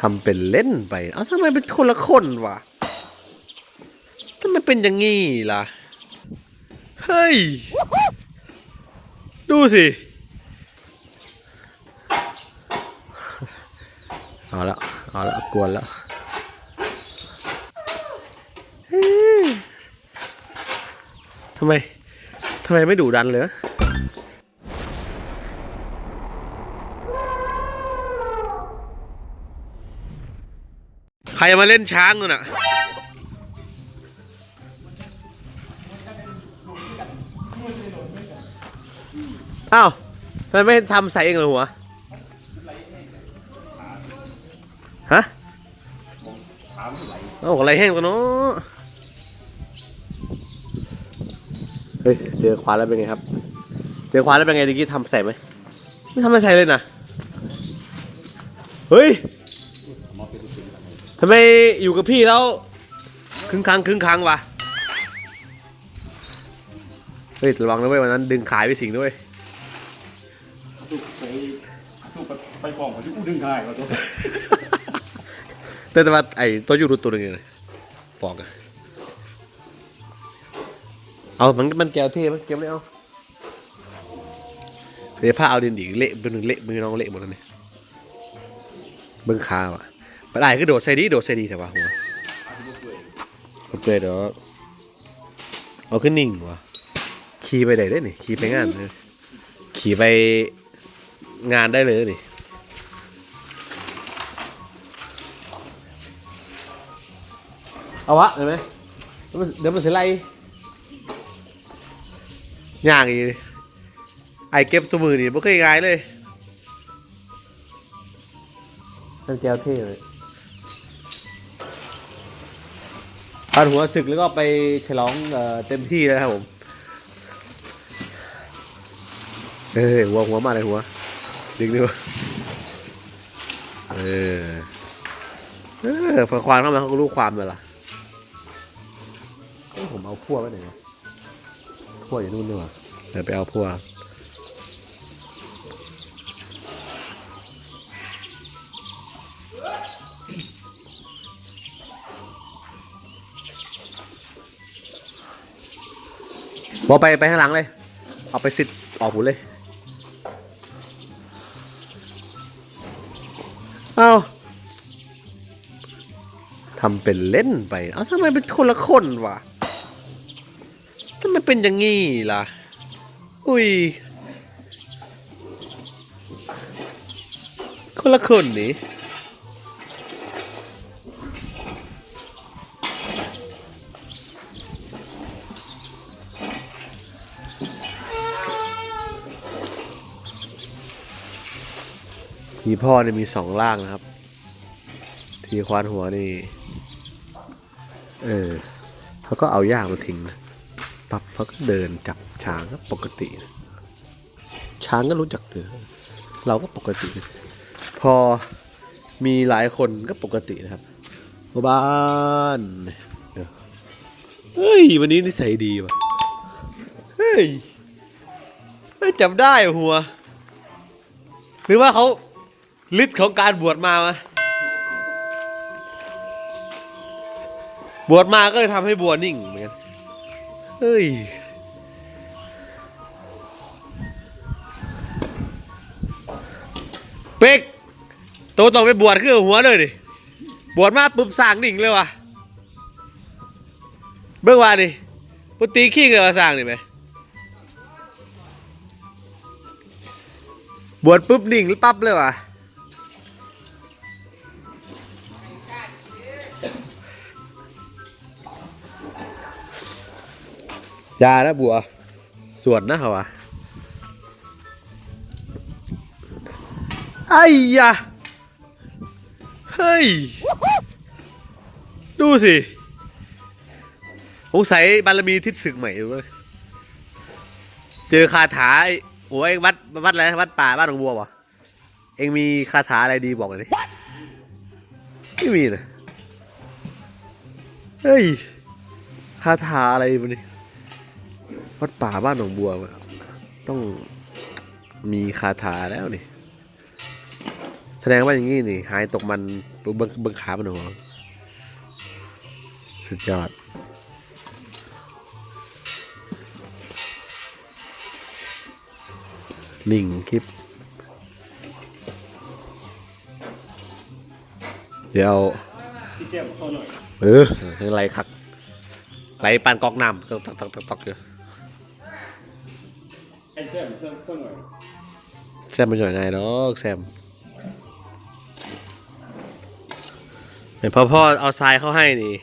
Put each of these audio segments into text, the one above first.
ทำเป็นเล่นไป เอ้าทำไมเป็นคนละคนวะทำไมเป็นอย่างงี้ล่ะ เฮ้ย ดูสิ เอาละ เอาละ กวนแล้วทำไม ทำไมไม่ดุดันเลย ใครมาเล่นช้างนู่นน่ะอ้าวทำไมไม่ทำใส่เองเหรอหัวฮะเอาอะไรแห้งตัวเนาะเฮ้ยเจอควานแล้วเป็นไงครับ เจอควานแล้วเป็นไงตะกี้ทำใส่ไหมไม่ทำอะไรใส่เลยนะเฮ้ย ทำไมอยู่กับพี่แล้วครึ่งครั้งครึ่งครั้งวะเฮ้ยระวังนะเว้ยวันนั้นดึงขายไปสิงด้วยถูกไปถูกไปไปกล่องของที่กูดึงได้ก็ตัวแต่แต่ว่าไอ้ตัวยูรุตัวหนึงเนี่ยปอกอะเอามันมันแก้วเท่มั้ยเก็บเลยเอาเดี๋ยวผ้าเอาดินอีกเละเป็นหนึ่งเละมือน้องเละหมดแล้วเนี่ยเบิ้งขาว่ะ ไปได้ก็โดดใส่ดีโดดใส่ดีแต่ว่าหัวโอเคเดี๋ยวเอาขึ้นนิ่งว่ะขี่ไปไหนได้นี่ขี่ไปงานเลยขี่ไปงานได้เลยนี่เอาวะเห็นไหมเดี๋ยวมันเดี๋ยวมันเสียไรย่างอีกไอเก็บตัวมือนี่ไม่เคยง่ายเลยนั่นแก้วเท่เลย พันหัวศึกแล้วก็ไปฉลองเออเต็มที่แล้วครับผม เออหัวหัวมาเลยหัวดึงดูเออ เออพอควานเข้ามาเขาก็รู้ความเลยล่ะผมเอาพั่วไว้ไหนวะพั่วอยู่นู่นนี่หว่าเดี๋ยวไปเอาพั่ว บอไปไปข้างหลังเลย เอาไปสิออกหมดเลย เอาทำเป็นเล่นไป เอ้าทำไมเป็นคนละคนวะทำไมเป็นอย่างงี้ล่ะ อุ้ย คนละคนนี่ ทีพ่อเนี่ยมีสองล่างนะครับ ทีควานหัวนี่ เออเขาก็เอาย่างมาทิ้งนะปับเขาก็เดินจับช้างก็ปกตินะช้างก็รู้จักเดินเราก็ปกตินะพอมีหลายคนก็ปกตินะครับบ้านเดี๋ยวเฮ้ย วันนี้นิสัยดีว่ะ เฮ้ยเฮ้ยจำได้หัว หรือว่าเขา ฤทธิ์ของการบวชมาวะบวชมาก็เลยทำให้บัวนิ่งเหมือนกัน เฮ้ย เป็กโตต้องไปบวชคือหัวเลยดิ บวชมาปุ๊บสร้างดิ่งเลยว่ะ เบิ่งว่าดิปุตีขี้เลยว่าสร้างนี่ไหมบวชปุ๊บนิ่งหรือปั๊บเลยว่ะ ยานะบัว สวดนะเหรอวะไอ้ยะเฮ้ย ดูสิสงสัยบารมีทิศศึกใหม่เว้ยเจอคาถาไอ้โอ้ยวัดวัดอะไรวัดป่าบ้านหลวงบัววะเองมีคาถาอะไรดีบอกหน่อยดิไม่มีนะเฮ้ย คาถาอะไรวะนี่ วัดป่าบ้านหนองบัวต้องมีคาถาแล้วนี่ แสดงว่าอย่างงี้นี่ หายตกมันเบิ้งเบิ้งขามันหัวสุดยอดนิ่งคลิป เดี๋ยวเอออยังไรคักไหลปานกอกน้ำตอกตอกตอกตอกตอกอยู่ ไอ้แก้มเข้าเข้าหน่อยแซมมันอยู่ยังไงเนาะแซมเห็นพ่อพ่อเอาทรายเข้าให้นี่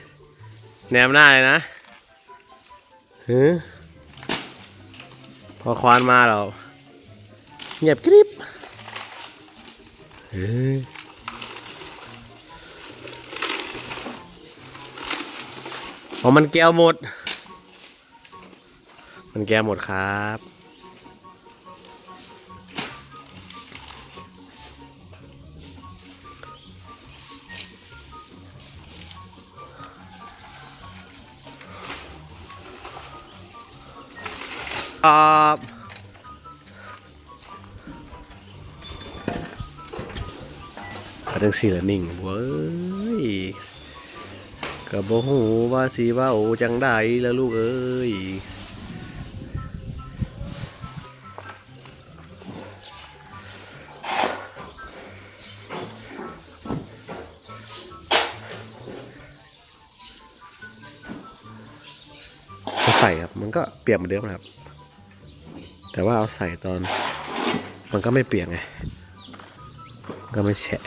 แนมหน้าเลยนะเฮ้พอควานมาเราเงียบกริบเฮ้ยอ๋อมันแก้วหมด มันแก้วหมดครับ ครับก็จังสี่ละนิ่งเว้ยก็บ่ฮู้ว่าสิเว้าจังได้แล่ะลูกเอ้ยใส่ครับ มันก็เปรียบเหมือนเดิมนะครับ แต่ว่าเอาใส่ตอน มันก็ไม่เปียกไง ก็ไม่แฉะ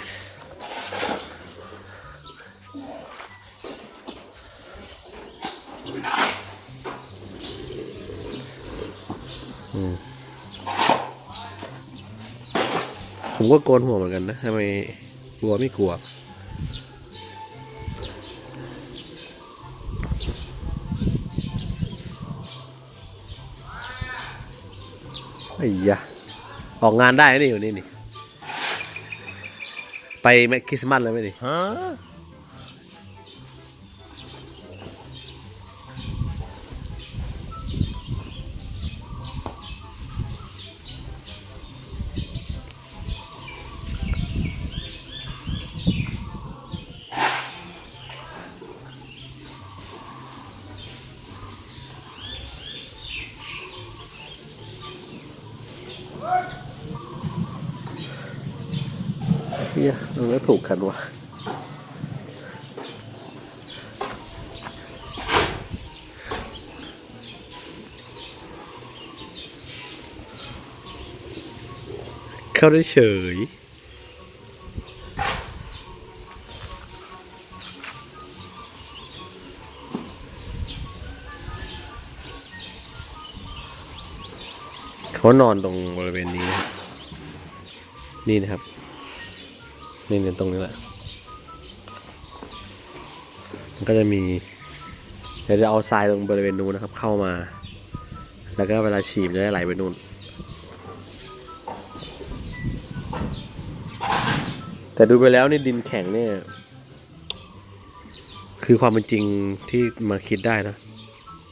ผมก็โกนหัวเหมือนกันนะทำไมกลัวไม่กลัว ไอ้ยะออกงานได้นี่อยู่นี่นี่ ไปแมคคริสต์มาสเลยไหมนี่ ฮียมันไม่ถูกกันวะเข้าได้เฉยเขานอนตรงบริเวณนี้ นี่นะครับ นี่เนี่ยตรงนี้แหละ มันก็จะมี เดี๋ยวจะเอาทรายตรงบริเวณนู้นนะครับ เข้ามา แล้วก็เวลาฉีดจะได้ไหลไปนู่นแต่ดูไปแล้วนี่ดินแข็งเนี่ย คือความเป็นจริงที่มาคิดได้นะ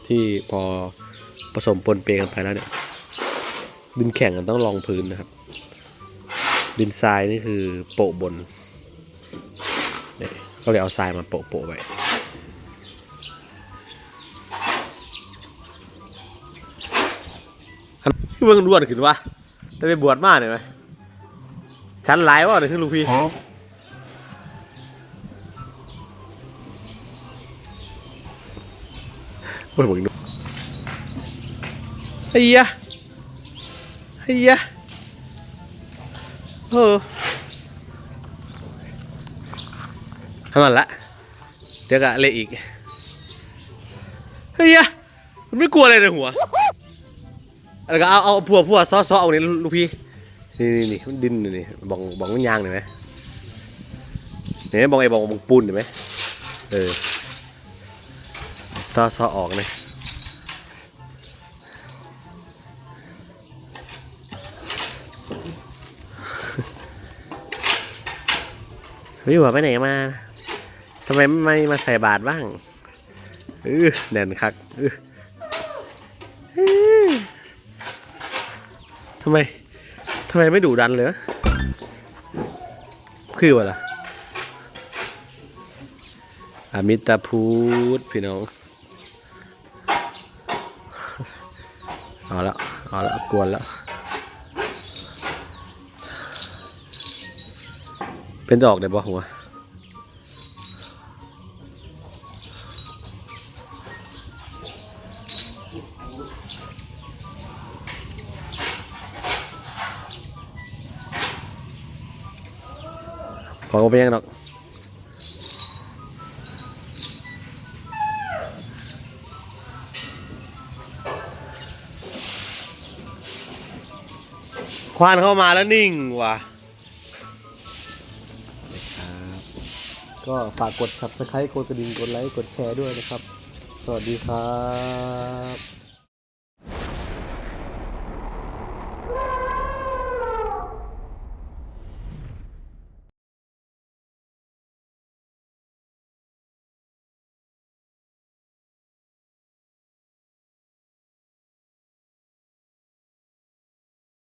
ที่พอผสมปนเปกันไปแล้วเนี่ย ดินแข็งมันต้องรองพื้นนะครับ ดินทรายนี่คือโปะบนเนี่ยก็เลยเอาทรายมาโปะโปะๆไว้เบิ่งด้วนขึ้นวะแต่ไปบวชมาเนี่ยไหมชั้นหลายวะเนี่ยคือลูกพี่โอ้ยเบิ่งดูไอ้ยะไอ้ยะ เออทำมันละเดี๋ยวก็เละอีกเฮ้ยอะมันไม่กลัวอะไรเลยหัวแล้วก็เอาเอาพัวพัวซ้อซ้อเอาเนี่ยลูกพี่นี่นี่นี่มันดินนี่นี่บอกบอกมันยางเห็นไหมเนี่ยบอกไอ้บอกบอกปูนเห็นไหมเออซ้อซ้อออกเลย พี่หัวไปไหนมาทำไมไม่มาใส่บาทบ้างเออแน่นคักเออทำไมทำไมไม่ดุดันเลยคือวะล่ะอามิตาพูดพี่น้อง เอาละเอาละกวนละ เป็นดอกได้บ่หัวขอก็ไปยังดอกควานเข้ามาแล้วนิ่งว่ะ ก็ฝากกด subscribe กดกระดิ่งกดไลค์กดแชร์ด้วยนะครับ สวัสดีครับ